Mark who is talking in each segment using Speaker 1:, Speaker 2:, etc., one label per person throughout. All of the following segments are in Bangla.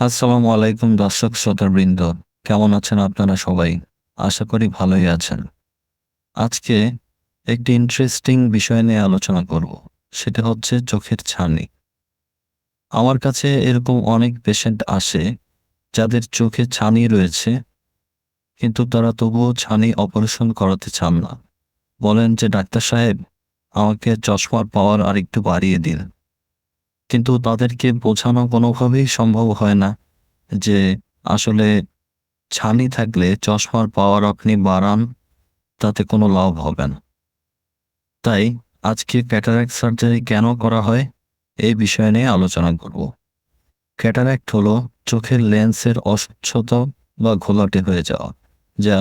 Speaker 1: আসসালামু আলাইকুম দর্শক শ্রোতাবৃন্দ, কেমন আছেন আপনারা সবাই? আশা করি ভালোই আছেন। আজকে একটি ইন্টারেস্টিং বিষয় নিয়ে আলোচনা করব, সেটা হচ্ছে চোখের ছানি। আমার কাছে এরকম অনেক পেশেন্ট আসে, যাদের চোখে ছানি রয়েছে, কিন্তু তারা তবুও ছানি অপারেশন করাতে চান না। বলেন যে, ডাক্তার সাহেব, আমাকে চশমার পাওয়ার আরেকটু বাড়িয়ে দিন। কিন্তু তাদেরকে বোঝানো কোনোভাবেই সম্ভব হয় না যে আসলে ছানি থাকলে চশমার পাওয়ার আপনি বাড়ান, তাতে কোনো লাভ হবে না। তাই আজকে ক্যাটারাক্ট সার্জারি কেন করা হয় এই বিষয় নিয়ে আলোচনা করব। ক্যাটারাক্ট হলো চোখের লেন্সের অস্বচ্ছতা বা ঘোলাটে হয়ে যাওয়া, যা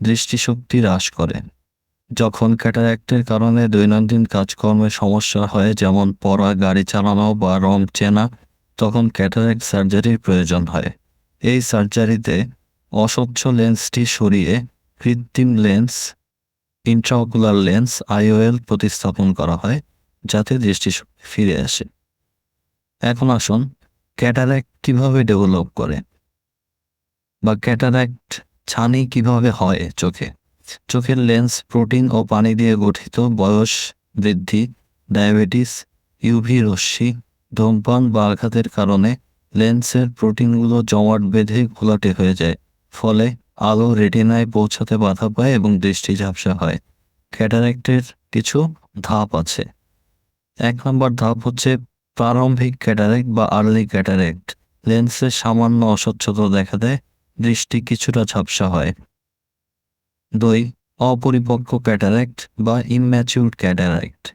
Speaker 1: দৃষ্টিশক্তি হ্রাস করে। যখন ক্যাটারাক্টের কারণে দৈনন্দিন কাজকর্মে সমস্যা হয়, যেমন পড়া, গাড়ি চালানো বা রং চেনা, তখন ক্যাটারাক্ট সার্জারির প্রয়োজন হয়। এই সার্জারিতে অস্বচ্ছ লেন্সটি সরিয়ে কৃত্রিম লেন্স ইন্ট্রাকুলার লেন্স, আইওএল প্রতিস্থাপন করা হয়, যাতে দৃষ্টিশক্তি ফিরে আসে। এখন আসুন ক্যাটারাক্ট কীভাবে ডেভেলপ করে বা ক্যাটারাক্ট ছানি কীভাবে হয় চোখে। চোখের লেন্স প্রোটিন ও পানি দিয়ে গঠিত বয়স বৃদ্ধি, ডায়াবেটিস ইউভি রশ্মি, ধূমপান বা আঘাতের কারণে লেন্সের প্রোটিনগুলো জমাট বেঁধে ঘোলাটে হয়ে যায়, ফলে আলো রেটিনায় পৌঁছাতে বাধা পায় এবং দৃষ্টি ঝাপসা হয়। ক্যাটারেক্টের কিছু ধাপ আছে। এক নম্বর ধাপ হচ্ছে প্রারম্ভিক ক্যাটারেক্ট বা আর্লি ক্যাটারেক্ট। লেন্সের সামান্য অস্বচ্ছতা দেখা দেয়, দৃষ্টি কিছুটা ঝাপসা হয়। দুই, অপরিপক্ক ক্যাটারাক্ট বা ইম্যাচিউর ক্যাটারাক্ট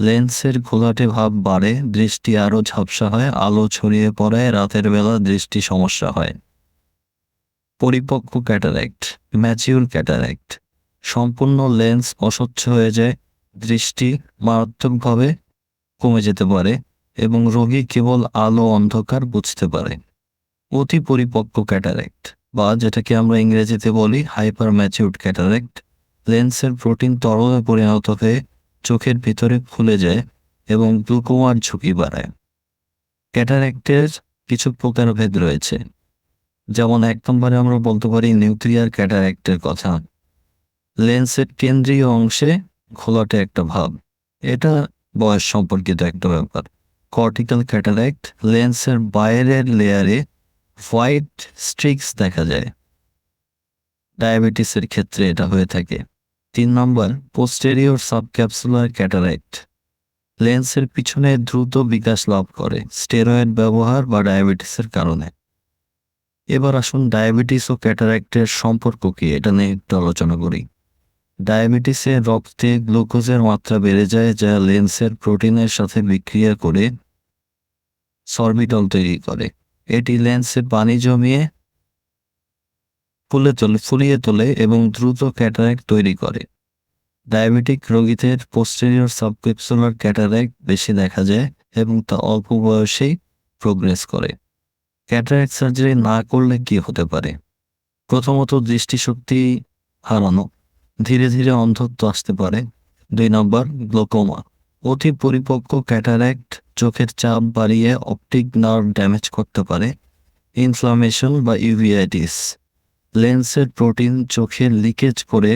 Speaker 1: লেন্সের ঘোলাটে ভাব বাড়ে, দৃষ্টি আরও ঝাপসা হয়, আলো ছড়িয়ে পড়ায় রাতের বেলা দৃষ্টি সমস্যা হয়। পরিপক্ক ক্যাটারাক্ট ম্যাচিউর ক্যাটারাক্ট সম্পূর্ণ লেন্স অস্বচ্ছ হয়ে যায়, দৃষ্টি মারাত্মকভাবে কমে যেতে পারে এবং রোগী কেবল আলো অন্ধকার বুঝতে পারে। অতি পরিপক্ক ক্যাটারাক্ট বা যেটাকে আমরা ইংরেজিতে বলি হাইপার ম্যাচিউড ক্যাটারেক্ট লেন্সের প্রোটিন তরলে পরিণত হয়ে চোখের ভিতরে ফুলে যায় এবং গ্লুকোমার ঝুঁকি বাড়ায়। ক্যাটারেক্টের কিছু প্রকারভেদ রয়েছে। যেমন এক নম্বরে আমরা বলতে পারি নিউক্লিয়ার ক্যাটারেক্টের কথা। লেন্সের কেন্দ্রীয় অংশে ঘোলাটে একটা ভাব। এটা বয়স সম্পর্কিত একটা ব্যাপার। কর্টিক্যাল ক্যাটারেক্ট লেন্সের বাইরের লেয়ারে হোয়াইট স্ট্রিক্স দেখা যায়। ডায়াবেটিসের ক্ষেত্রে এটা হয়ে থাকে। তিন নম্বর পোস্টেরিয়র সাবক্যাপসুলার ক্যাটারাইট লেন্সের পিছনে দ্রুত বিকাশ লাভ করে স্টেরয়েড ব্যবহার বা ডায়াবেটিসের কারণে। এবার আসুন ডায়াবেটিস ও ক্যাটারাক্টের সম্পর্ক কি, এটা নিয়ে একটু আলোচনা করি। ডায়াবেটিসে রক্তে গ্লুকোজের মাত্রা বেড়ে যায়, যা লেন্সের প্রোটিনের সাথে বিক্রিয়া করে সরবিটল তৈরি করে। এটি লেন্সে পানি জমিয়ে ফুলে তোলে, ফুলিয়ে তোলে এবং দ্রুত ক্যাটারাক্ট তৈরি করে। ডায়াবেটিক রোগীদের পোস্টেরিয়র সাবক্লিপসুলার ক্যাটারাক্ট বেশি দেখা যায় এবং তা অল্প বয়সেই প্রোগ্রেস করে। ক্যাটারাক্ট সার্জারি না করলে কি হতে পারে? প্রথমত দৃষ্টিশক্তি হারানো। ধীরে ধীরে অন্ধত্ব আসতে পারে। দুই নম্বর গ্লোকোমা অতি পরিপক্ক ক্যাটারাক্ট চোখের চাপ বাড়িয়ে অপটিক নার্ভ ড্যামেজ করতে পারে, ইনফ্লামেশন বা ইউভিআইটিস লেন্সের প্রোটিন চোখে লিকেজ করে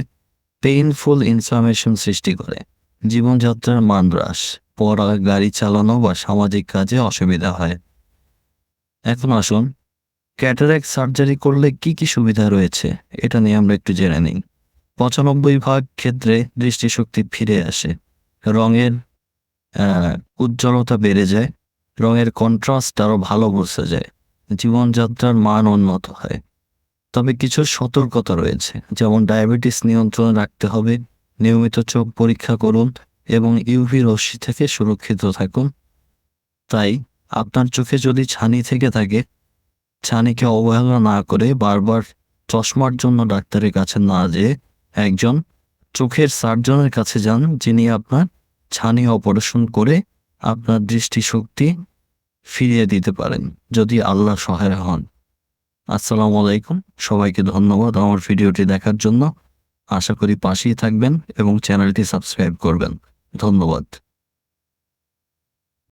Speaker 1: পেইনফুল ইনফ্লামেশন সৃষ্টি করে। জীবনযাত্রার মান হ্রাস পড়া, গাড়ি চালানো বা সামাজিক কাজে অসুবিধা হয়। এখন আসুন, ক্যাটারাক্ট সার্জারি করলে কি কি সুবিধা রয়েছে, এটা নিয়ে আমরা একটু জেনে নিই। পঁচানব্বই ভাগ ক্ষেত্রে দৃষ্টিশক্তি ফিরে আসে। রঙের উজ্জ্বলতা বেড়ে যায়, রঙের কন্ট্রাস্ট আরও ভালো বোঝা যায়, জীবনযাত্রার মান উন্নত হয়। তবে কিছু সতর্কতা রয়েছে, যেমন ডায়াবেটিস নিয়ন্ত্রণে রাখতে হবে, নিয়মিত চোখ পরীক্ষা করুন এবং ইউভি রশ্মি থেকে সুরক্ষিত থাকুন। তাই আপনার চোখে যদি ছানি থেকে থাকে, ছানিকে অবহেলা না করে বারবার চশমার জন্য ডাক্তারের কাছে না যেয়ে একজন চোখের সার্জনের কাছে যান, যিনি আপনার ছানি অপারেশন করে আপনার দৃষ্টিশক্তি ফিরিয়ে দিতে পারেন, যদি আল্লাহ সহায় হন। আসসালামু আলাইকুম। সবাইকে ধন্যবাদ আমার ভিডিওটি দেখার জন্য। আশা করি পাশেই থাকবেন এবং চ্যানেলটি সাবস্ক্রাইব করবেন। ধন্যবাদ।